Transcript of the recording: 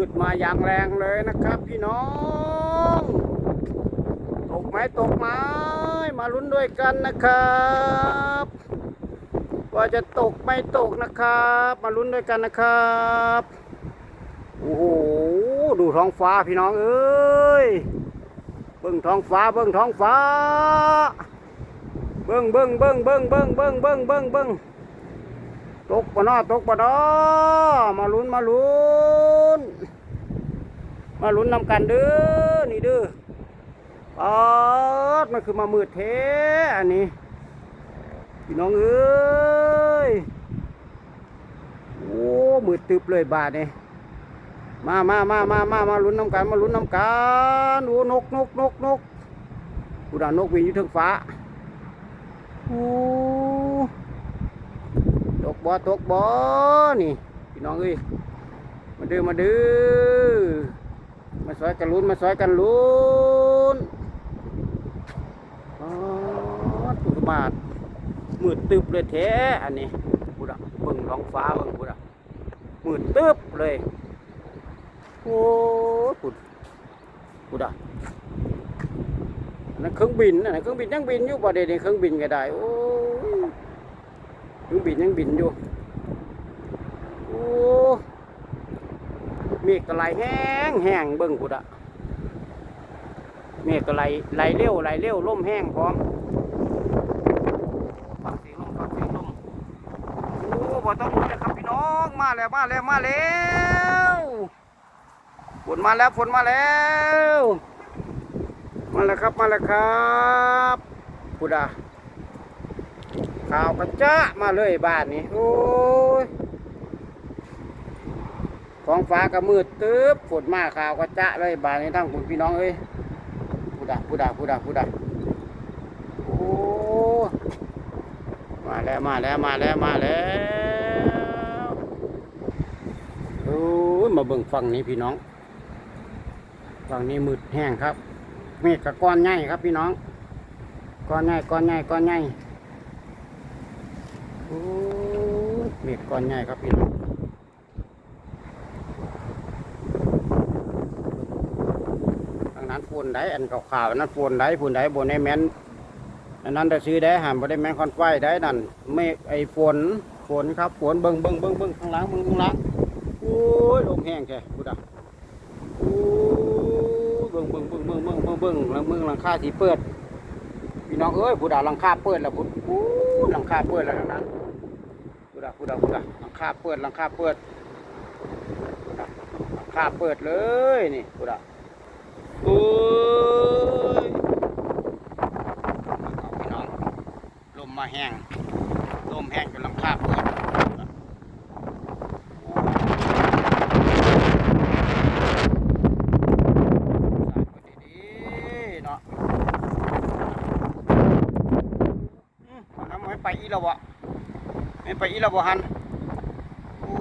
มืดมาอย่างแรงเลยนะครับ พี่น้อง ตกไหมตกไหมมาลุ้นด้วยกันนะครับ ว่าจะตกไม่ตกนะครับ มาลุ้นด้วยกันนะครับโอ้โหดูท้องฟ้าพี่น้องเอ้ยเบิ้งท้องฟ้าเบิ้งท้องฟ้า เบิ้งเบิ้งเบิ้งเบิ้งเบิ้งเบิ้งเบิ้งเบิ้งเบิ้ง ตกปะนอตกปะนอมาลุ้นมาลุ้น มาลุ้นนำกันเด้อนี่เด้อปอดมันคือมามืดเทอันนี้พี่น้องเอ้ยโอ้มืดตึบเลยบาทเนี่มามามามามามาลุ้นน้ำกันมาลุ้นน้ำกันโอ้นกนกนกนกกูด่านกวิ่งอยู่ทิงฟ้าโอ้ กบ่ตกบ่นี่พี่น้องเอ้ยมาเด้อมาเด้อมาซอยกันลุ้นมาซอยกันลุ้นอ๋อตุกบาทมืดตึบเลยแท้อันนี้บุดะเบิ่งท้องฟ้าเบิ่งบุดะมืดตึบเลยโอ้ปุดบุดะอันนั่นเครื่องบินนั่นเครื่องบินยังบินอยู่ประเดี๋ยวนี้เครื่องบินก็ได้โอ้ ยเครื่องบินยังบินอยู่โอ้เมฆก็ไหลแห้งแห้งเบิ่งบุดะเมฆก็ไหลไหลเร็วไหลเร็วลมแห้งพร้อมฟังเสียงลมฟังเสียงลมโอ้บ่ต้องลุ้นะครับพี่น้องมาแล้วมาแล้วมาแล้วฝนมาแล้วฝนมาแล้ว มาแล้วครับมาแล้วครับพุดา ข่าวกระจ้ามาเลยบ้านนี้โอ้ยท้องฟ้าก็มืดตึ๊บฝนมาข่าวกระจ้าเลยบ้านนี้ทั้งคุณพี่น้องเอ้ยพูดาพูดาพูดาพูดาโอ้มาแล้วมาแล้วมาแล้วมาแล้วโอ้ยมาเบิ่งฝั่งนี้พี่น้องฝั่งนี้มืดแห้งครับเมฆกับก้อนใหญ่ครับพี่น้องก้อนใหญ่ก้อนใหญ่ก้อนใหญ่ โอ้เมฆก้อนใหญ่ครับพี่น้องทางนั้นฝนได้อันขาวๆอันนั้นฝนได้ฝนได้บนไอ้แมนอันนั้นจะซื้อได้หามบ่ได้แมนคอนไฟได้นั่นไม่ไอ้ฝนฝนครับฝนเบิ่งเบิ่งเบิ่งเบิ่งข้างล่างเบิ่งข้างล่างโอ้ยลมแห้งแค่พุดอะโอ้เบิ่งเบิ่งเบิ่งเบิ่งเบิ่งเบิ่งเบิ่งแล้วเบิ่งหลังคาสีเปิดพี่น้องเอ้ยพุดอะหลังคาเปิดแล้วพุดโอ้ หลังคาเปิดแล้วทางนั้นกูดอะพุดากูดอะหลังคาเปิดหลังคาเปิดหลังคาเปิดเลยนี่กูดอะโอ้ยเอาพี่น้องลมมาแห้งลมแห้งจน อีละวะไม่ไปอีลาบหันโอ้